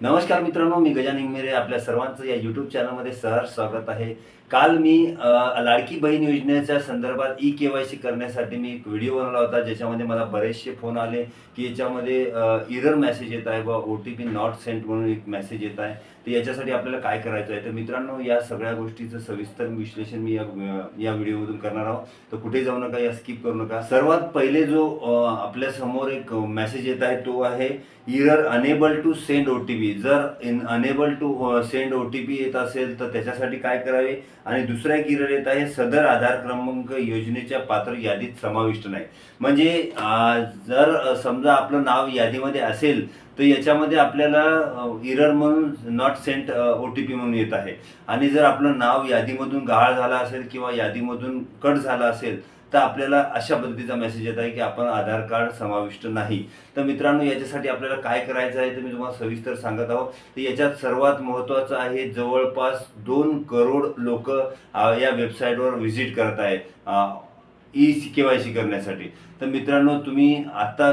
नमस्कार मित्रांनो मी गजान इंगमेरे आपल्या सर्वांचं या यूट्यूब चॅनलमध्ये सहर्ष स्वागत आहे. काल मी लाडकी बहीण योजनेच्या संदर्भात ई के वाय सी करण्यासाठी मी एक व्हिडिओ बनवला होता ज्याच्यामध्ये मला बरेचसे फोन आले की याच्यामध्ये इरर मेसेज येत आहे व O T P not sent म्हणून एक मेसेज येत आहे. तर याच्यासाठी आपल्याला काय करायचं आहे? तर मित्रांनो या सगळ्या गोष्टीचं सविस्तर विश्लेषण मी या या व्हिडिओमधून करणार आहोत. तर कुठे जाऊ नका या स्किप करू नका. सर्वात पहिले जो आपल्यासमोर एक मेसेज येत आहे तो आहे error unable to send O T P जर in unable to send O T P येत असेल तर त्याच्यासाठी काय करावे? आणि दुसरा किरर येत आहे सदर आधार क्रमांक योजनेच्या पात्र यादीत समाविष्ट नाही. म्हणजे जर समजा आपलं नाव यादीमध्ये असेल तर याच्यामध्ये आपल्याला इरर म्हणून not sent O T P म्हणून येत आहे. आणि जर आपलं नाव यादीमधून गहाळ झाला असेल किंवा यादीमधून कट झाला असेल तर आपल्याला अशा पद्धतीचा मेसेज येत आहे की आपण आधार कार्ड समाविष्ट नाही. तर मित्रांनो याच्यासाठी आपल्याला काय करायचं आहे ते मी तुम्हाला सविस्तर सांगत आहो तर याच्यात सर्वात महत्त्वाचं आहे जवळपास दोन करोड लोक या वेबसाईटवर व्हिजिट करत आहेत E C K Y C करण्यासाठी. तर मित्रांनो तुम्ही आता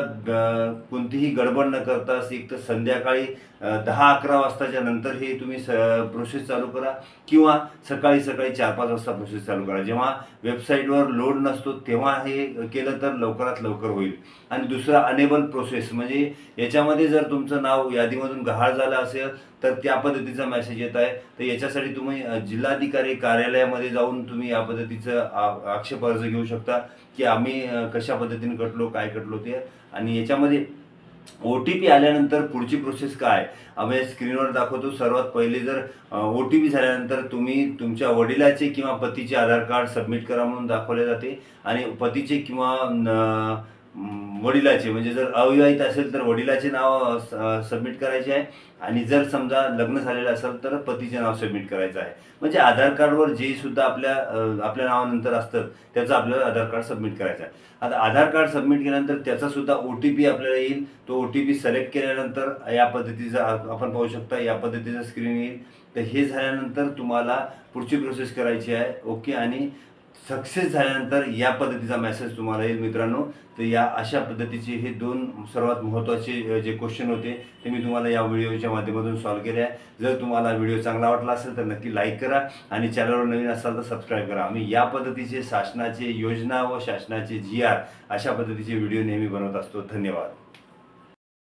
कोणतीही गडबड न करता एक तर संध्याकाळी दहा अकरा वाजताच्या नंतर हे तुम्ही स प्रोसेस चालू करा किंवा सकाळी सकाळी चार पाच वाजता प्रोसेस चालू करा. जेव्हा वेबसाईटवर लोड नसतो तेव्हा हे केलं तर लवकरात लवकर होईल. आणि दुसरा अनेबल प्रोसेस म्हणजे याच्यामध्ये जर तुमचं नाव यादीमधून गहाळ झालं असेल तर त्या पद्धतीचा मेसेज येत आहे. तर याच्यासाठी तुम्ही जिल्हाधिकारी कार्यालयामध्ये जाऊन तुम्ही या पद्धतीचं आ- आक्षेप अर्ज घेऊ शकता की आम्ही कशा पद्धतीने कटलो काय कटलो ते. आणि याच्यामध्ये ओ टी पी आल्यानंतर पुढची प्रोसेस काय? आम्ही स्क्रीनवर दाखवतो. सर्वात पहिले जर ओ टी पी झाल्यानंतर तुम्ही तुमच्या वडिलाचे किंवा पतीचे आधार कार्ड सबमिट करा म्हणून दाखवले जाते. आणि पतीचे किंवा वडिलाचे म्हणजे जर अविवाहित असेल तर वडिलाचे नाव सबमिट करायचे आहे. आणि जर समजा लग्न झालेलं असेल तर पतीचे नाव सबमिट करायचं आहे. म्हणजे आधार कार्डवर जे सुद्धा आपल्या आपल्या नावानंतर असतं त्याचं आपल्याला आधार कार्ड सबमिट करायचं आहे. आता आधार कार्ड सबमिट केल्यानंतर त्याचा सुद्धा ओ टी पी आपल्याला येईल. तो ओ टी पी सिलेक्ट केल्यानंतर या पद्धतीचा आपण पाहू शकता या पद्धतीचं स्क्रीन येईल. तर हे झाल्यानंतर तुम्हाला पुढची प्रोसेस करायची आहे. ओके आणि सक्सेस झाल्यानंतर या पद्धतीचा मेसेज तुम्हाला येईल मित्रांनो. तर या अशा पद्धतीचे हे दोन सर्वात महत्त्वाचे जे क्वेश्चन होते ते मी तुम्हाला या व्हिडिओच्या माध्यमातून सॉल्व्ह केले आहे. जर तुम्हाला व्हिडिओ चांगला वाटला असेल तर नक्की लाईक करा आणि चॅनलवर नवीन असाल तर सबस्क्राईब करा. आम्ही या पद्धतीचे शासनाचे योजना व शासनाचे जी आर अशा पद्धतीचे व्हिडिओ नेहमी बनवत असतो. धन्यवाद.